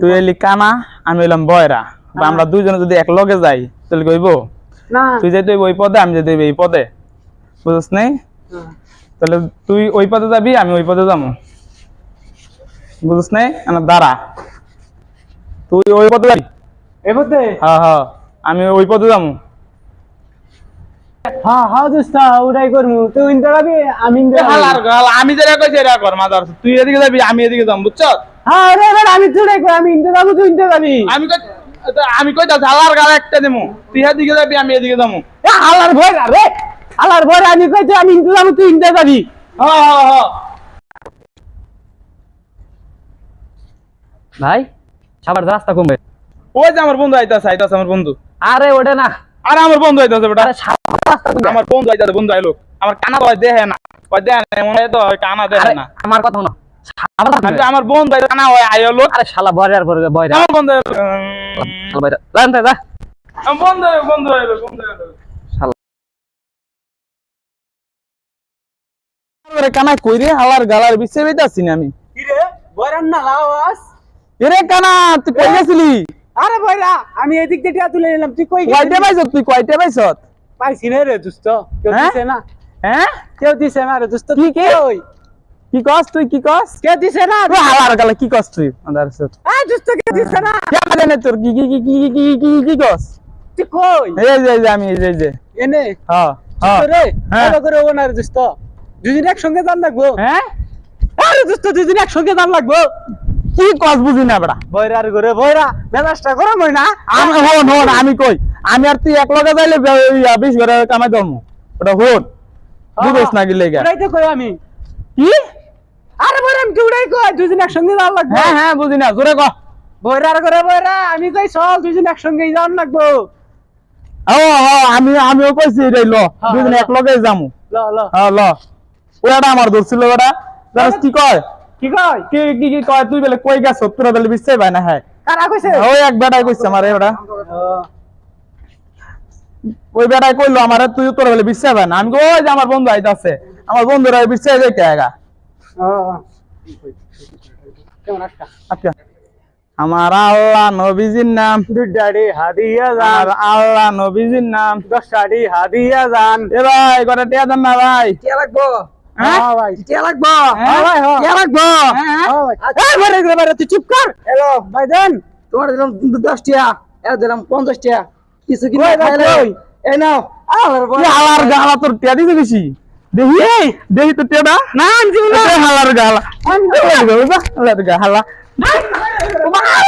তুই এলি কানা আমি এলাম বয়রা। বা আমরা দুইজনে যদি এক লগে যাই তাহলে কইব? তুই যেতে ওই পদে আমি যেতে এই পদে। বুঝছ নাই তাহলে তুই ওই পদে যাবি আমি ওই পদে যাব। বুঝছ নাই দাঁড়া। তুই ওই পদে যাবি? এবারে হ্যাঁ হ্যাঁ আমি ওই পদে যাব। হ্যাঁ হ্যাঁ দোস্ত ওটাই করমু। তুই ইন্দা আমি ইন্দা যাবি। হালার গাল আমি যেটা কইছি এটা কর মাদার। তুই এদিকে যাবি আমি এদিকে যাব বুঝছ? হ্যাঁ রে এবার আমি কই? আমি ইন্দা যাব তুই ইন্দা যাবি। আমি কই আমি কই হালার গাল একটা দেবো তুই এদিকে যাবি আমি এদিকে যাব এ আলার ভয় রে। আলার ভয় আমি কইছি আমি ইন্দা যাব তুই ইন্দা যাবি। হ্যাঁ হ্যাঁ হ্যাঁ ভাই সাবার রাস্তা কমবে। ওই যে আমার বন্ধু আইতাছে আইতাছে আমার বন্ধু। আরে ওটা না। আরে আমার বন্ধু আইতাছে বেটা। আরে সাবার রাস্তা কমবে। আমার বন্ধু আইতাছে বন্ধু আইলো। আমার কানা তো দেখে না। ওই দেখে না মনে হয় তো কানা দেখে আরে না। আমার কথা শোনো। আমার কানা হয় আইলো আরে শালা বয়রা আমার বন্ধু আইলো। শালা বয়রা। জান যা আমার বন্ধু বন্ধু আইলো বন্ধু শালা। আরে কানা কই রে হালার গালার বিছে বেতাছি না আমি। কি রে বয়রান না লাওয়াস এরে কানা তুই কই গেছিলি? আরে বয়রা আমি এদিক দিয়ে টিয়া তুলে নিলাম তুই কই কয়টা পাইছ তুই কয়টা পাইছ? পাইছি না রে দোস্ত কেউ হ্যাঁ? দিছে না। হ্যাঁ? কেউ দিছে না রে দোস্ত কি তুই কে? কই? কি কস তুই কি কস? কে দিছে না? তুই হালার গালা কি কস তুই? আদার আ দোস্ত কে দিছে না? কেমন জানে তোর? কি কি কি কি কি কি কি কস? তুই কই? এই যে আমি এই যে এনে? হ্যাঁ হ্যাঁ। রে হ্যাঁ। ভালো করে দোস্ত দুদিন একসঙ্গে দাম লাগবো। হ্যাঁ? আরে দোস্ত দুদিন একসঙ্গে দাম লাগবো। কি কস বুঝি না বেটা বয়রার ঘরে বয়রা মেজাজটা গরম হয় না? আমি হন হন আমি কই? আমি আর তুই এক লগে যাইলে বিশ ঘরে কামাই ধর্ম। ওটা হন। বুঝোস না গিলে গা ওটাই তো কই আমি। কি? আরে বয়রা আমি কি উড়াই কই? দুদিন একসঙ্গে দাম লাগবো। হ্যাঁ হ্যাঁ বুঝি না জোরে ক। ঘরে বয়রা আমি কই চল একসঙ্গে যাওয়ার লাগবো। ও আমি আমিও কইছি রে ল। এক লগে যামু। ল ল। হ্যাঁ ল। ওটা আমার ধরছিল ওটা জানিস কি কয়? কি কই কি কি কি কয়? তুই বলে কই গেছ? তোর বলে বিশ্বাস পাই না হ্যাঁ। কারা কইছে? ওই এক বেটাই কইছে আমার ওটা ওই বেটাই কইলো আমার তুই তোর বলে বিশ্বাস পাই না। আমি কই যে আমার বন্ধু আইতাছে। আমার বন্ধুরা বিশ্বাস যাইতে আগা আমার আল্লাহ নবীজির নাম। দুডাড়ি হাদিয়া যান আল্লাহ নবীজির নাম। দশটাড়ি হাদিয়া যান এ ভাই কটা টিয়া দেন না ভাই। কে লাগবো? হ্যাঁ? হ্যাঁ ভাই। কে লাগবো? হ্যাঁ টিয়া লাগবো? হ্যাঁ ভাই। এই বারে রে বারে তুই চুপ কর। হ্যালো। ভাই দেন। তোমার দিলাম দশ টিয়া এর দিলাম পঞ্চাশ টিয়া কিছু কি কই ভাই, কই? এই নাও। আলার গালা তোর টিয়া দিতে গেছি দেখি দেখি তো টিয়াটা না দিব না হালার গালা হালার গা হালা আমি